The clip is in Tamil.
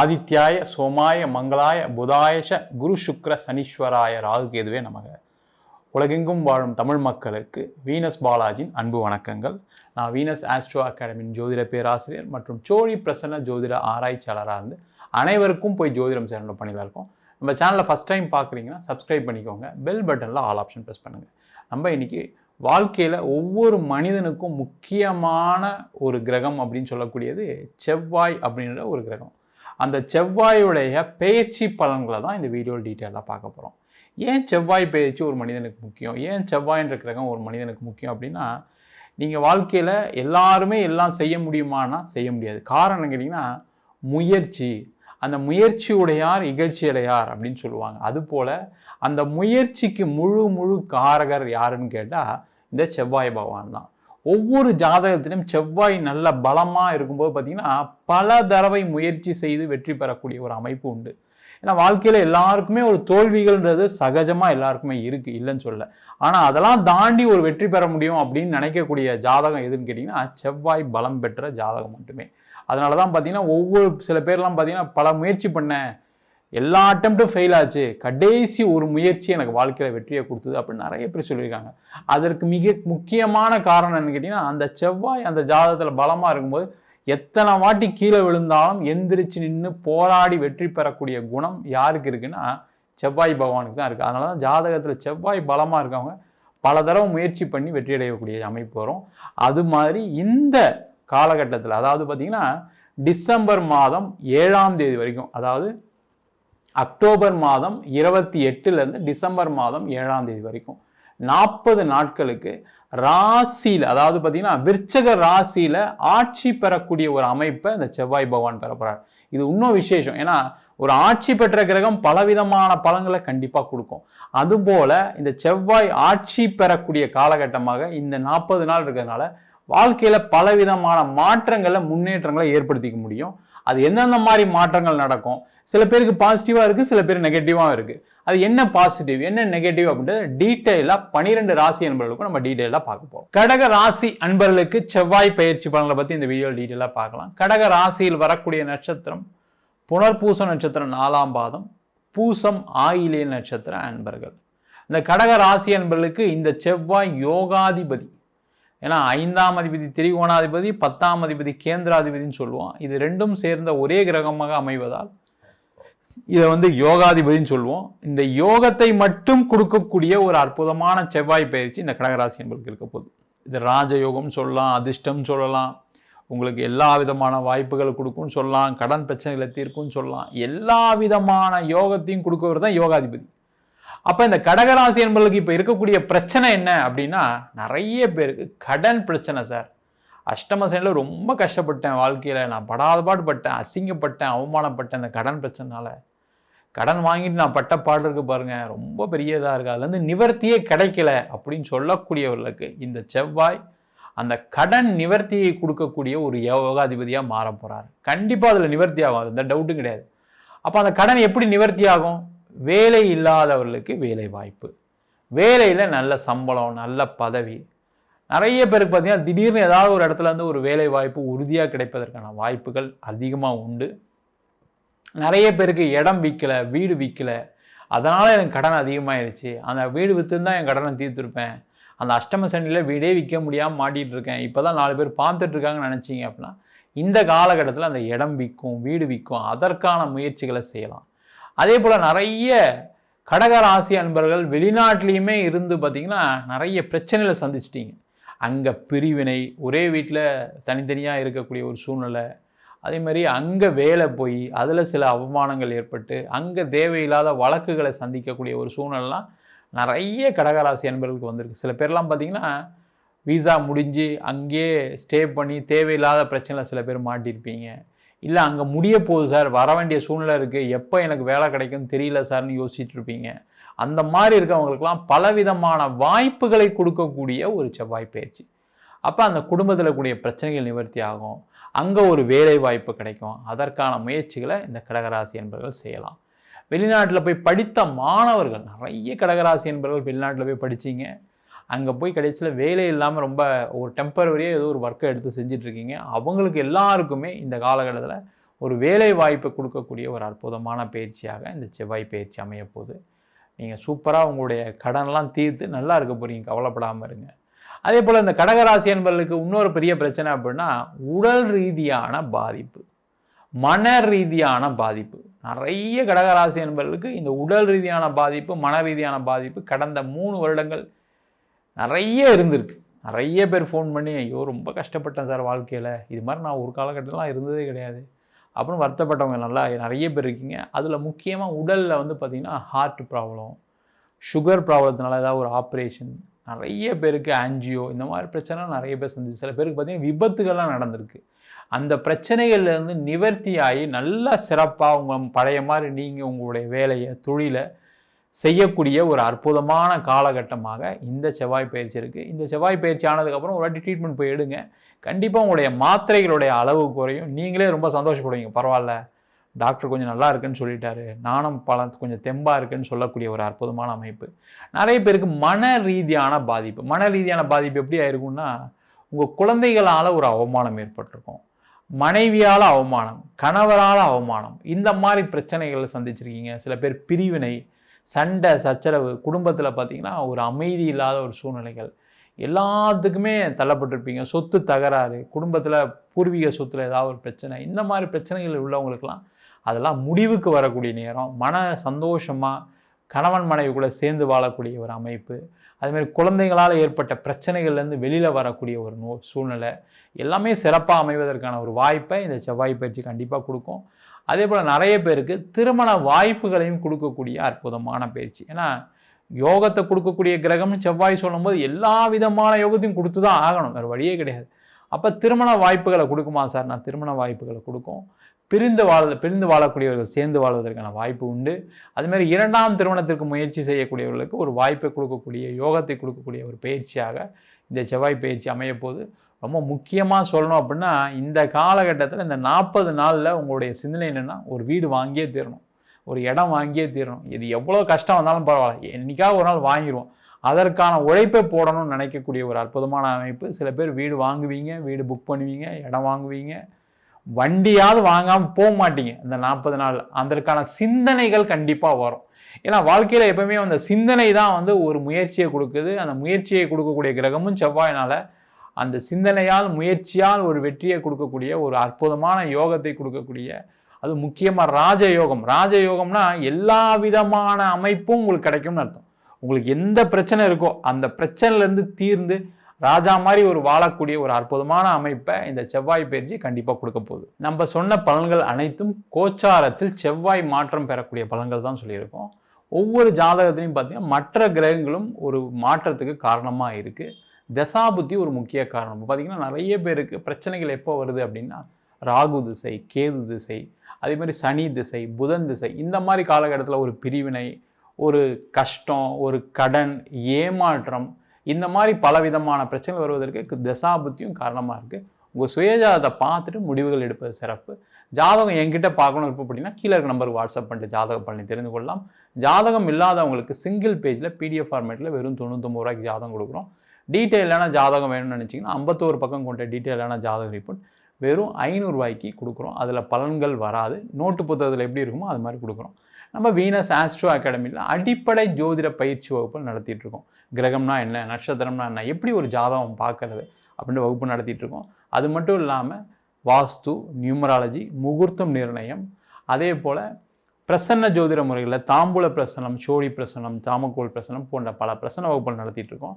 ஆதித்யாய சோமாய மங்களாய புதாயஷ குரு சுக்ர சனீஸ்வராய ராகுகேதுவே நமக. உலகெங்கும் வாழும் தமிழ் மக்களுக்கு வீனஸ் பாலாஜியின் அன்பு வணக்கங்கள். நான் வீனஸ் ஆஸ்ட்ரோ அகாடமியின் ஜோதிட பேராசிரியர் மற்றும் சோழி பிரசன்ன ஜோதிட ஆராய்ச்சியாளராக இருந்து அனைவருக்கும் போய் ஜோதிடம் சேரணும் பண்ணியில் இருக்கோம். நம்ம சேனலை ஃபஸ்ட் டைம் பார்க்குறீங்கன்னா சப்ஸ்கிரைப் பண்ணிக்கோங்க. பெல் பட்டனில் ஆல் ஆப்ஷன் ப்ரெஸ் பண்ணுங்கள் நம்ம இன்றைக்கி வாழ்க்கையில் ஒவ்வொரு மனிதனுக்கும் முக்கியமான ஒரு கிரகம் அப்படின்னு சொல்லக்கூடியது செவ்வாய் அப்படின்ற ஒரு கிரகம். அந்த செவ்வாயுடைய பயிற்சி பலன்களை தான் இந்த வீடியோ டீட்டெயிலாக பார்க்க போகிறோம் ஏன் செவ்வாய் பயிற்சி ஒரு மனிதனுக்கு முக்கியம்? ஏன் செவ்வாய்ன்ற கிரகம் ஒரு மனிதனுக்கு முக்கியம் அப்படின்னா நீங்கள் வாழ்க்கையில் எல்லாருமே எல்லாம் செய்ய முடியுமானா செய்ய முடியாது. காரணம் கேட்டிங்கன்னா முயற்சி. அந்த முயற்சியுடையார் இகழ்ச்சியடையார் அப்படின்னு சொல்லுவாங்க. அதுபோல் அந்த முயற்சிக்கு முழு முழு காரகர் யாருன்னு கேட்டால் இந்த செவ்வாய் பகவான் தான். ஒவ்வொரு ஜாதகத்திலும் செவ்வாய் நல்ல பலமாக இருக்கும்போது பார்த்தீங்கன்னா பல தடவை முயற்சி செய்து வெற்றி பெறக்கூடிய ஒரு அமைப்பு உண்டு. ஏன்னா வாழ்க்கையில் எல்லாருக்குமே ஒரு தோல்விகள்ன்றது சகஜமாக எல்லாருக்குமே இருக்குது இல்லைன்னு சொல்ல ஆனால் அதெல்லாம் தாண்டி ஒரு வெற்றி பெற முடியும் அப்படின்னு நினைக்கக்கூடிய ஜாதகம் எதுன்னு கேட்டிங்கன்னா செவ்வாய் பலம் பெற்ற ஜாதகம் மட்டுமே. அதனால தான் பார்த்தீங்கன்னா ஒவ்வொரு சில பேர்லாம் பார்த்தீங்கன்னா பல முயற்சி பண்ணேன் எல்லா அட்டம்ப்டும் ஃபெயில் ஆச்சு. கடைசி ஒரு முயற்சி எனக்கு வாழ்க்கையில் வெற்றியை கொடுத்தது அப்படின்னு நிறைய பேர் சொல்லியிருக்காங்க. அதற்கு மிக முக்கியமான காரணம் என்னன்னு கேட்டிங்கன்னா அந்த செவ்வாய் அந்த ஜாதகத்தில் பலமாக இருக்கும்போது எத்தனை வாட்டி கீழே விழுந்தாலும் எந்திரிச்சு நின்று போராடி வெற்றி பெறக்கூடிய குணம் யாருக்கு இருக்குன்னா செவ்வாய் பகவானுக்கு தான் இருக்குது அதனால தான் ஜாதகத்தில் செவ்வாய் பலமாக இருக்கவங்க பல தடவை முயற்சி பண்ணி வெற்றி அடையக்கூடிய அமைப்பு வரும். அது மாதிரி இந்த காலகட்டத்தில் அதாவது பார்த்திங்கன்னா டிசம்பர் மாதம் ஏழாம் தேதி வரைக்கும் அதாவது அக்டோபர் மாதம் இருபத்தி எட்டுலேருந்து டிசம்பர் மாதம் ஏழாம் தேதி வரைக்கும். நாற்பது நாட்களுக்கு ராசியில் அதாவது பார்த்தீங்கன்னா விற்சக ராசியில் ஆட்சி பெறக்கூடிய ஒரு அமைப்பை இந்த செவ்வாய் பகவான் பெறப்படுறார் இது இன்னும் விசேஷம். ஏன்னா ஒரு ஆட்சி பெற்ற கிரகம் பலவிதமான பலன்களை கண்டிப்பாக கொடுக்கும். அதுபோல் இந்த செவ்வாய் ஆட்சி பெறக்கூடிய காலகட்டமாக இந்த நாற்பது நாள் இருக்கிறதுனால வாழ்க்கையில் பலவிதமான மாற்றங்களை முன்னேற்றங்களை ஏற்படுத்திக்க முடியும். அது எந்தெந்த மாதிரி மாற்றங்கள் நடக்கும்? சில பேருக்கு பாசிட்டிவாக இருக்குது சில பேர் நெகட்டிவாக இருக்குது அது என்ன பாசிட்டிவ் என்ன நெகட்டிவ் அப்படின்றது டீட்டெயிலாக பனிரெண்டு ராசி அன்பர்களுக்கும் நம்ம டீட்டெயிலாக பார்க்க போகிறோம் கடக ராசி அன்பர்களுக்கு செவ்வாய் பயிற்சி பலனை பற்றி இந்த வீடியோவில் டீட்டெயிலாக பார்க்கலாம். கடக ராசியில் வரக்கூடிய நட்சத்திரம் புனர்பூச நட்சத்திரம் நாலாம் பாதம் பூசம் ஆயிலே நட்சத்திர அன்பர்கள். இந்த கடக ராசி அன்பர்களுக்கு இந்த செவ்வாய் யோகாதிபதி ஏன்னா ஐந்தாம் அதிபதி திரிகோணாதிபதி பத்தாம் அதிபதி கேந்திராதிபதினு சொல்லுவோம் இது ரெண்டும் சேர்ந்த ஒரே கிரகமாக அமைவதால் இதை வந்து யோகாதிபதினு சொல்லுவோம். இந்த யோகத்தை மட்டும் கொடுக்கக்கூடிய ஒரு அற்புதமான செவ்வாய் பயிற்சி இந்த கடகராசி என்பதுக்கு இருக்க போகுது. இது ராஜயோகம் சொல்லலாம் அதிர்ஷ்டம் சொல்லலாம் உங்களுக்கு எல்லா விதமான வாய்ப்புகள் கொடுக்கும்னு சொல்லலாம் கடன் பிரச்சனைகளை தீர்க்கும்னு சொல்லலாம். எல்லா விதமான யோகத்தையும் கொடுக்கவர் தான் யோகாதிபதி. அப்போ இந்த கடகராசி என்பதுக்கு இப்போ இருக்கக்கூடிய பிரச்சனை என்ன அப்படின்னா நிறைய பேருக்கு கடன் பிரச்சனை சார். அஷ்டம சனியில் ரொம்ப கஷ்டப்பட்டேன் வாழ்க்கையில். நான் படாத பாடுபட்டேன் அசிங்கப்பட்டேன் அவமானப்பட்டேன் இந்த கடன் பிரச்சனைனால. கடன் வாங்கிட்டு நான் பட்ட பாடு இருக்கு பாருங்க ரொம்ப பெரிய இதாக இருக்குது அதுலேருந்து நிவர்த்தியே கிடைக்கல அப்படின்னு சொல்லக்கூடியவர்களுக்கு இந்த செவ்வாய் அந்த கடன் நிவர்த்தியை கொடுக்கக்கூடிய ஒரு யோகாதிபதியாக மாற போகிறார் கண்டிப்பாக அதில் நிவர்த்தி ஆகும் அது எந்த டவுட்டும் கிடையாது. அப்போ அந்த கடன் எப்படி நிவர்த்தி ஆகும்? வேலை இல்லாதவர்களுக்கு வேலை வாய்ப்பு. வேலையில் நல்ல சம்பளம் நல்ல பதவி. நிறைய பேருக்கு பார்த்திங்கன்னா திடீர்னு ஏதாவது ஒரு இடத்துல இருந்து ஒரு வேலை வாய்ப்பு உறுதியாக கிடைப்பதற்கான வாய்ப்புகள் அதிகமாக உண்டு. நிறைய பேருக்கு இடம் விற்கலை வீடு விற்கலை அதனால் எனக்கு கடன் அதிகமாகிடுச்சு அந்த வீடு விற்றுருந்தா என் கடனை தீர்த்துருப்பேன். அந்த அஷ்டம சனியில் வீடே விற்க முடியாமல் மாட்டிகிட்டு இருக்கேன். இப்போ தான் நாலு பேர் பார்த்துட்ருக்காங்கன்னு நினச்சிங்க அப்படின்னா இந்த காலகட்டத்தில் அந்த இடம் விற்கும் வீடு விற்கும் அதற்கான முயற்சிகளை செய்யலாம். அதே போல் நிறைய கடகராசி அன்பர்கள் வெளிநாட்டிலையுமே இருந்து பார்த்திங்கன்னா நிறைய பிரச்சனைகளை சந்திச்சிட்டிங்க. அங்கே பிரிவினை ஒரே வீட்டில் தனித்தனியாக இருக்கக்கூடிய ஒரு சூழ்நிலை. அதே மாதிரி அங்கே வேலை போய் அதில் சில அவமானங்கள் ஏற்பட்டு அங்கே தேவையில்லாத வழக்குகளை சந்திக்கக்கூடிய ஒரு சூழ்நிலைலாம் நிறைய கடகராசி அன்பர்களுக்கு வந்திருக்கு. சில பேர்லாம் பார்த்திங்கன்னா விசா முடிஞ்சு அங்கேயே ஸ்டே பண்ணி தேவையில்லாத பிரச்சனையில் சில பேர் மாட்டியிருப்பீங்க. இல்லை அங்கே முடிய போகுது சார். வர வேண்டிய சூழ்நிலை இருக்குது எப்போ எனக்கு வேலை கிடைக்கும்னு தெரியல சார்னு யோசிச்சுட்டு இருப்பீங்க. அந்த மாதிரி இருக்கவங்களுக்கெல்லாம் பலவிதமான வாய்ப்புகளை கொடுக்கக்கூடிய ஒரு செவ்வாய் பயிற்சி. அப்போ அந்த குடும்பத்தில் கூடிய பிரச்சனைகள் நிவர்த்தி ஆகும். அங்கே ஒரு வேலை வாய்ப்பு கிடைக்கும். அதற்கான முயற்சிகளை இந்த கடகராசி என்பவர்கள் செய்யலாம். வெளிநாட்டில் போய் படித்த மாணவர்கள் நிறைய கடகராசி என்பவர்கள் வெளிநாட்டில் போய் படித்தீங்க அங்கே போய் கடைசியில் வேலை இல்லாமல் ரொம்ப ஒரு டெம்பரவரியாக ஏதோ ஒரு ஒர்க்கை எடுத்து செஞ்சிட்ருக்கீங்க அவங்களுக்கு எல்லாருக்குமே இந்த காலகட்டத்தில் ஒரு வேலை வாய்ப்பை கொடுக்கக்கூடிய ஒரு அற்புதமான பயிற்சியாக இந்த செவ்வாய் பயிற்சி அமையப்போகுது நீங்கள் சூப்பராக உங்களுடைய கடன்லாம் தீர்த்து நல்லா இருக்க போகிறீங்க கவலைப்படாமல் இருங்க. அதே போல் இந்த கடகராசி என்பவர்களுக்கு இன்னொரு பெரிய பிரச்சனை அப்படின்னா உடல் ரீதியான பாதிப்பு மன ரீதியான பாதிப்பு. நிறைய கடகராசி என்பவர்களுக்கு இந்த உடல் ரீதியான பாதிப்பு மன ரீதியான பாதிப்பு கடந்த மூணு வருடங்கள் நிறைய இருந்திருக்கு. நிறைய பேர் ஃபோன் பண்ணி ஐயோ ரொம்ப கஷ்டப்பட்டேன் சார் வாழ்க்கையில். இது மாதிரி நான் ஒரு காலகட்டத்திலாம் இருந்ததே கிடையாது. அப்புறம் வருத்தப்பட்டவங்க நல்லா நிறைய பேர் இருக்கீங்க. அதில் முக்கியமாக உடலில் வந்து பார்த்திங்கன்னா ஹார்ட் ப்ராப்ளம் சுகர் ப்ராப்ளத்தினால ஏதாவது ஒரு ஆப்ரேஷன் நிறைய பேருக்கு ஆன்ஜியோ இந்த மாதிரி பிரச்சனை நிறைய பேர் சந்திச்சு சில பேருக்கு பார்த்திங்கன்னா விபத்துகள்லாம் நடந்திருக்கு. அந்த பிரச்சனைகள்லேருந்து நிவர்த்தி ஆகி நல்லா சிறப்பாக உங்கள் பழைய மாதிரி நீங்கள் உங்களுடைய வேலையை தொழிலை செய்யக்கூடிய ஒரு அற்புதமான காலகட்டமாக இந்த செவ்வாய் பயிற்சி இருக்குது இந்த செவ்வாய் பயிற்சி ஆனதுக்கப்புறம் ஒரு வாட்டி ட்ரீட்மெண்ட் போய் எடுங்க. கண்டிப்பாக உங்களுடைய மாத்திரைகளுடைய அளவு குறையும். நீங்களே ரொம்ப சந்தோஷப்படுவீங்க. பரவாயில்ல. டாக்டர் கொஞ்சம் நல்லா இருக்குன்னு சொல்லிட்டாரு. நானும் பல கொஞ்சம் தெம்பாக இருக்குன்னு சொல்லக்கூடிய ஒரு அற்புதமான அமைப்பு. நிறைய பேருக்கு மன ரீதியான பாதிப்பு. மன ரீதியான பாதிப்பு எப்படி ஆயிருக்கும்னா உங்கள் குழந்தைகளால் ஒரு அவமானம் ஏற்பட்டிருக்கும். மனைவியால் அவமானம் கணவரால் அவமானம். இந்த மாதிரி பிரச்சனைகளை சந்திச்சிருக்கீங்க. சில பேர் பிரிவினை சண்டை சச்சரவு குடும்பத்தில் பார்த்தீங்கன்னா ஒரு அமைதி இல்லாத ஒரு சூழ்நிலைகள். எல்லாத்துக்குமே தள்ளப்பட்டிருப்பீங்க. சொத்து தகராறு குடும்பத்தில் பூர்வீக சொத்தில் ஏதாவது ஒரு பிரச்சனை இந்த மாதிரி பிரச்சனைகள் உள்ளவங்களுக்கெல்லாம் அதெல்லாம் முடிவுக்கு வரக்கூடிய நேரம். மன சந்தோஷமாக கணவன் மனைவி கூட சேர்ந்து வாழக்கூடிய ஒரு அமைப்பு. அதுமாரி குழந்தைங்களால் ஏற்பட்ட பிரச்சனைகள்லேருந்து வெளியில் வரக்கூடிய ஒரு நோ சூழ்நிலை. எல்லாமே சிறப்பாக அமைவதற்கான ஒரு வாய்ப்பை இந்த செவ்வாய் பயிற்சி கண்டிப்பாக கொடுக்கும். அதே போல் நிறைய பேருக்கு திருமண வாய்ப்புகளையும் கொடுக்கக்கூடிய அற்புதமான பயிற்சி. ஏன்னா யோகத்தை கொடுக்கக்கூடிய கிரகம்னு செவ்வாய் சொல்லும்போது எல்லா விதமான யோகத்தையும் கொடுத்து தான் ஆகணும். வேறு வழியே கிடையாது. அப்போ திருமண வாய்ப்புகளை கொடுக்குமா சார்? நான் திருமண வாய்ப்புகளை கொடுக்கும். பிரிந்து வாழ பிரிந்து வாழக்கூடியவர்கள் சேர்ந்து வாழ்வதற்கான வாய்ப்பு உண்டு. அதுமாரி இரண்டாம் திருமணத்திற்கு முயற்சி செய்யக்கூடியவர்களுக்கு ஒரு வாய்ப்பை கொடுக்கக்கூடிய யோகத்தை கொடுக்கக்கூடிய ஒரு பயிற்சியாக இந்த செவ்வாய் பயிற்சி அமையப்போது ரொம்ப முக்கியமாக சொல்லணும் அப்படின்னா இந்த காலகட்டத்தில் இந்த நாற்பது நாளில் உங்களுடைய சிந்தனை என்னென்னா ஒரு வீடு வாங்கியே தீரணும். ஒரு இடம் வாங்கியே தீரணும். இது எவ்வளோ கஷ்டம் வந்தாலும் பரவாயில்ல. என்றைக்காவது ஒரு நாள் வாங்கிடுவோம் அதற்கான உழைப்பை போடணும்னு நினைக்கக்கூடிய ஒரு அற்புதமான அமைப்பு. சில பேர் வீடு வாங்குவீங்க வீடு புக் பண்ணுவீங்க இடம் வாங்குவீங்க. வண்டியாவது வாங்காமல் போக மாட்டீங்க இந்த நாற்பது நாள் அதற்கான சிந்தனைகள் கண்டிப்பாக வரும். ஏன்னா வாழ்க்கையில் எப்பவுமே அந்த சிந்தனை தான் வந்து ஒரு முயற்சியை கொடுக்குது. அந்த முயற்சியை கொடுக்கக்கூடிய கிரகமும் செவ்வாயினால் அந்த சிந்தனையால் முயற்சியால் ஒரு வெற்றியை கொடுக்கக்கூடிய ஒரு அற்புதமான யோகத்தை கொடுக்கக்கூடிய அது முக்கியமாக ராஜயோகம். ராஜயோகம்னா எல்லா விதமான அமைப்பும் உங்களுக்கு கிடைக்கும்னு அர்த்தம். உங்களுக்கு எந்த பிரச்சனை இருக்கோ அந்த பிரச்சனையிலேருந்து தீர்ந்து ராஜா மாதிரி ஒரு வாழக்கூடிய ஒரு அற்புதமான அமைப்பை இந்த செவ்வாய் பயிற்சி கண்டிப்பாக கொடுக்க போகுது. நம்ம சொன்ன பலன்கள் அனைத்தும் கோச்சாரத்தில் செவ்வாய் மாற்றம் பெறக்கூடிய பலன்கள் தான் சொல்லியிருக்கோம். ஒவ்வொரு ஜாதகத்திலையும் பார்த்தீங்கன்னா மற்ற கிரகங்களும் ஒரு மாற்றத்துக்கு காரணமாக இருக்குது தசாபுத்தி ஒரு முக்கிய காரணம். பார்த்திங்கன்னா நிறைய பேருக்கு பிரச்சனைகள் எப்போ வருது அப்படின்னா ராகு திசை கேது திசை அதே மாதிரி சனி திசை புதன் திசை இந்த மாதிரி காலகட்டத்தில் ஒரு பிரிவினை ஒரு கஷ்டம் ஒரு கடன் ஏமாற்றம் இந்த மாதிரி பலவிதமான பிரச்சனைகள் வருவதற்கு தசாபுத்தியும் காரணமாக இருக்குது உங்கள் சுயஜாதத்தை பார்த்துட்டு முடிவுகள் எடுப்பது சிறப்பு. ஜாதகம் என்கிட்ட பார்க்கணும் இருப்போம் அப்படின்னா கீழே இருக்க நம்பருக்கு வாட்ஸ்அப் பண்ணிட்டு ஜாதகம் பண்ணி தெரிந்து கொள்ளலாம். ஜாதகம் இல்லாதவங்களுக்கு சிங்கிள் பேஜில் பிடிஎஃப் ஃபார்மேட்டில் வெறும் தொண்ணூத்தொம்பது ரூபாய்க்கு ஜாதகம் கொடுக்குறோம். டீட்டெயிலான ஜாதகம் வேணும்னு நினச்சிங்கன்னா ஐம்பத்தோரு பக்கம் கொண்ட டீட்டெயிலான ஜாதக ரிப்போர்ட் வெறும் ஐநூறுரூவாய்க்கு கொடுக்குறோம். அதில் பலன்கள் வராது. நோட்டு புத்தகத்தில் எப்படி இருக்குமோ அது மாதிரி கொடுக்குறோம். நம்ம வீனஸ் ஆஸ்ட்ரோ அகாடமியில் அடிப்படை ஜோதிட பயிற்சி வகுப்புகள் நடத்திட்டுருக்கோம் கிரகம்னா என்ன நட்சத்திரம்னா என்ன எப்படி ஒரு ஜாதகம் பார்க்கறது அப்படின்ற வகுப்பு நடத்திட்டுருக்கோம் அது மட்டும் இல்லாமல் வாஸ்து நியூமராலஜி முகூர்த்தம் நிர்ணயம் அதே போல் பிரசன்ன ஜோதிட முறைகளில் தாம்பூல பிரசனம் சோழி பிரசனம் தாமக்கோல் பிரசனம் போன்ற பல பிரசன வகுப்புகள் நடத்திட்டுருக்கோம்